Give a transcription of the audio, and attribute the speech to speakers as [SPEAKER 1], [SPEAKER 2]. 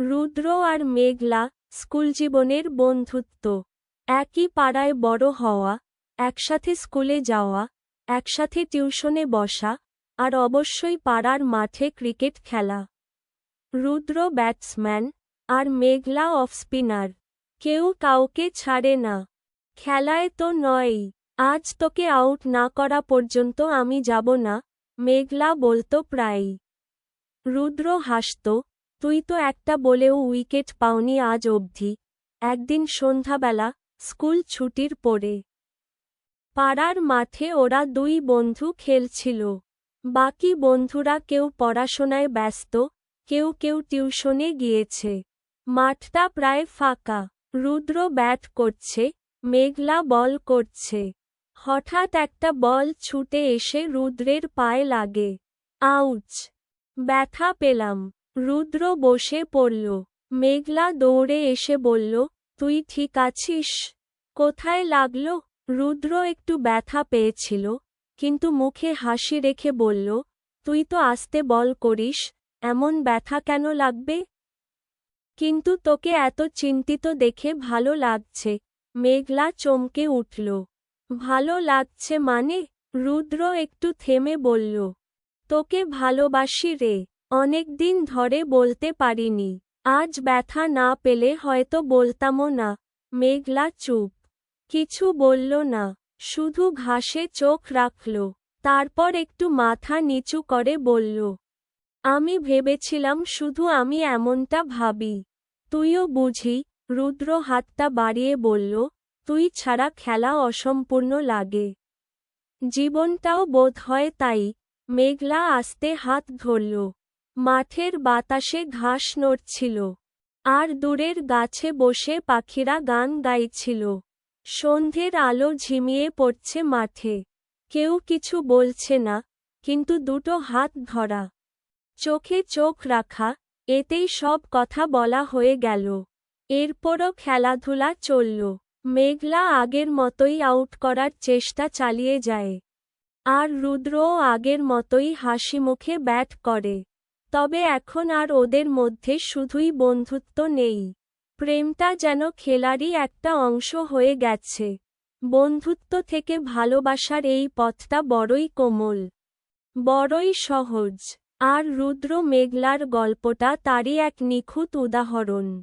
[SPEAKER 1] রুদ্র আর মেঘলা, school জীবনের বন্ধুত্ব। একই পাড়ায় বড় হওয়া, একসাথে স্কুলে যাওয়া, একসাথে টিউশনে বসা, আর অবশ্যই পাড়ার মাঠে ক্রিকেট খেলা। রুদ্র ব্যাটসম্যান, আর মেঘলা অফ স্পিনার। কেউ কাউকে ছাড়ে না। খেলায় তো নয়ই, আজ তোকে আউট না করা পর্যন্ত আমি যাব না, মেঘলা বলতো প্রায়ই। রুদ্র হাসত তুই তো একটা বলেও উইকেট পাওনি আজ অবধি। একদিন সন্ধ্যাবেলা স্কুল ছুটির পরে। পাড়ার মাঠে ওরা দুই বন্ধু খেলছিল। বাকি বন্ধুরা কেউ পড়াশোনায় ব্যস্ত, কেউ কেউ টিউশনে গিয়েছে। মাঠটা প্রায় ফাঁকা। রুদ্র ব্যাট করছে, মেঘলা বল করছে। হঠাৎ একটা বল ছুটে এসে রুদ্রের পায়ে লাগে। আউচ! ব্যথা পেলাম। রুদ্র বসে পড়ল। মেঘলা দৌড়ে এসে বলল, তুই ঠিক আছিস? কোথায় লাগল? রুদ্র একটু ব্যথা পেয়েছিল, কিন্তু মুখে হাসি রেখে বলল, তুই তো আসতে বল করিস, এমন ব্যথা কেন লাগবে? কিন্তু তোকে এত চিন্তিত দেখে ভালো লাগছে। মেঘলা চমকে উঠল, ভালো লাগছে মানে? রুদ্র একটু থেমে বলল, তোকে ভালোবাসি রে। অনেকদিন ধরে বলতে পারিনি। আজ ব্যথা না পেলে হয়তো বলতামও না। মেঘলা চুপ। কিছু বলল না। শুধু ঘাসে চোখ রাখল। তারপর একটু মাথা নিচু করে বলল, আমি ভেবেছিলাম শুধু আমি এমনটা ভাবি। তুইও বুঝি? রুদ্র হাতটা বাড়িয়ে বলল, তুই ছাড়া খেলা অসম্পূর্ণ লাগে। জীবনটাও বোধ হয় তাই। মেঘলা আস্তে হাত ধরল। মাঠের বাতাসে ঘাস নড়ছিল। আর দূরের গাছে বসে পাখিরা গান গাইছিল। সন্ধ্যের আলো ঝিমিয়ে পড়ছে মাঠে। কেউ কিছু বলছে না, কিন্তু দুটো হাত ধরা। চোখে চোখ রাখা, এতেই সব কথা বলা হয়ে গেল। এরপরও খেলাধুলা চলল। মেঘলা আগের মতোই আউট করার চেষ্টা চালিয়ে যায়। আর রুদ্রও আগের মতোই হাসি মুখে ব্যাট করে। তবে এখন আর ওদের মধ্যে শুধুই বন্ধুত্ব নেই। প্রেমটা যেন খেলারই একটা অংশ হয়ে গেছে। বন্ধুত্ব থেকে ভালোবাসার এই পথটা বড়ই কোমল। বড়ই সহজ। আর রুদ্র মেঘলার গল্পটা তারই এক নিখুঁত উদাহরণ।